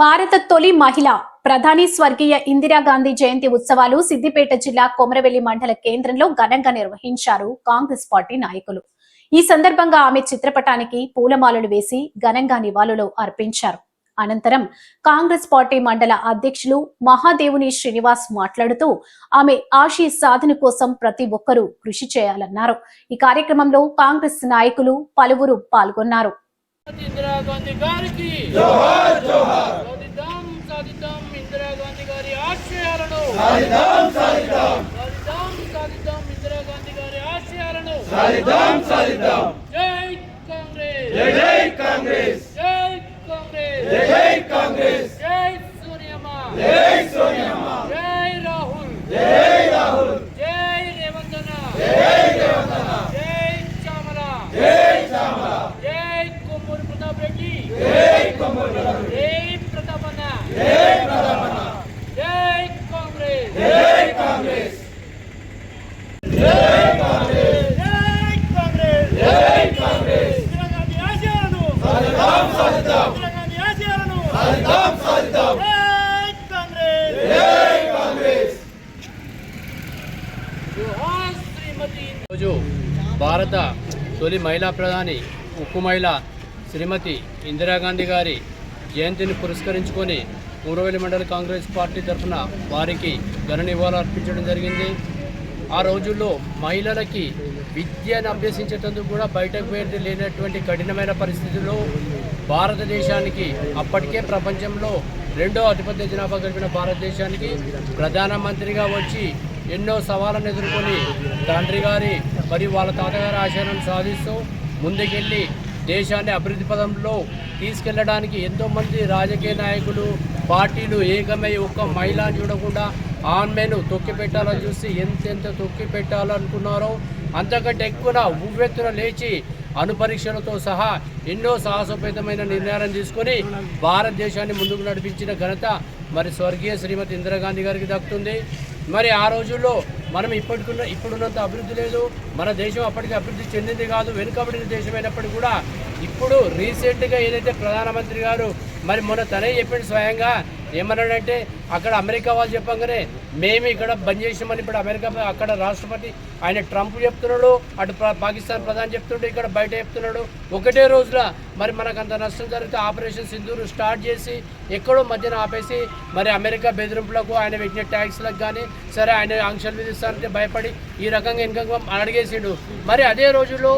భారత తొలి మహిళ ప్రధాని స్వర్గీయ ఇందిరాగాంధీ జయంతి ఉత్సవాలు సిద్దిపేట జిల్లా కొమరవెల్లి మండల కేంద్రంలో ఘనంగా నిర్వహించారు కాంగ్రెస్ పార్టీ నాయకులు. ఈ సందర్భంగా ఆమె చిత్రపటానికి పూలమాలలు వేసి ఘనంగా నివాళులు అర్పించారు. అనంతరం కాంగ్రెస్ పార్టీ మండల అధ్యక్షులు మహాదేవుని శ్రీనివాస్ మాట్లాడుతూ ఆమె ఆశీ సాధన కోసం ప్రతి ఒక్కరూ కృషి చేయాలన్నారు. ఈ కార్యక్రమంలో కాంగ్రెస్ నాయకులు పలువురు పాల్గొన్నారు. ఇందిరాగాంధీ గారికి జోహార్ జోహార్ సాధిద్దాం సాధిద్దాం ఇందిరాగాంధీ గారి ఆశయాలను సాధిద్దాం సాధిద్దాం సాధిద్దాం సాధిద్దాం ఇందిరాగాంధీ గారి ఆశయాలను. సాధిద్దాం సాధిద్దాం రోజు భారత తొలి మహిళా ప్రధాని ఉక్కు మహిళ శ్రీమతి ఇందిరాగాంధీ గారి జయంతిని పురస్కరించుకొని మూడవెల్లి మండల కాంగ్రెస్ పార్టీ తరఫున వారికి ఘన నివాళులు అర్పించడం జరిగింది. ఆ రోజుల్లో మహిళలకి విద్యను అభ్యసించేటందుకు కూడా బయటకు వెళ్ళి లేనటువంటి కఠినమైన పరిస్థితుల్లో భారతదేశానికి అప్పటికే ప్రపంచంలో రెండో అతిపెద్ద జనాభా కలిపిన భారతదేశానికి ప్రధానమంత్రిగా వచ్చి ఎన్నో సవాళ్ళను ఎదుర్కొని తండ్రి గారి మరియు వాళ్ళ తాతగారి ఆశయాలను సాధిస్తూ ముందుకెళ్ళి దేశాన్ని అభివృద్ధి పదంలో తీసుకెళ్ళడానికి ఎంతోమంది రాజకీయ నాయకులు పార్టీలు ఏకమై ఒక్క మహిళ చూడకుండా ఆమెను తొక్కి పెట్టాలని చూసి ఎంతెంత తొక్కి పెట్టాలనుకున్నారో అంతకంటే ఎక్కువ ఉవ్వెత్తున లేచి అనుపరీక్షలతో సహా ఎన్నో సాహసోపేతమైన నిర్ణయాలను తీసుకొని భారతదేశాన్ని ముందుకు నడిపించిన ఘనత మరి స్వర్గీయ శ్రీమతి ఇందిరాగాంధీ గారికి దక్కుతుంది. మరి ఆ రోజుల్లో మనం ఇప్పటికున్న ఇప్పుడున్నంత అభివృద్ధి లేదు. మన దేశం అప్పటికి అభివృద్ధి చెందింది కాదు. వెనుకబడిన దేశం అయినప్పటికీ కూడా ఇప్పుడు రీసెంట్గా ఏదైతే ప్రధానమంత్రి గారు మరి మొన్న తనే చెప్పిండు స్వయంగా ఏమన్నాడంటే అక్కడ అమెరికా వాళ్ళు చెప్పంగానే మేము ఇక్కడ బంద్ చేసామని ఇప్పుడు అమెరికా అక్కడ రాష్ట్రపతి ఆయన ట్రంప్ చెప్తున్నాడు అటు పాకిస్తాన్ ప్రధాని చెప్తుండే ఇక్కడ బయట చెప్తున్నాడు. ఒకటే రోజుల మరి మనకు అంత నష్టం జరిగితే ఆపరేషన్ సింధూరు స్టార్ట్ చేసి ఎక్కడో మధ్యన ఆపేసి మరి అమెరికా బెదిరింపులకు ఆయన పెట్టిన ట్యాక్స్లకు కానీ సరే ఆయన ఆంక్షలు విధిస్తానంటే భయపడి ఈ రకంగా ఇంకా అడిగేసిండు. మరి అదే రోజుల్లో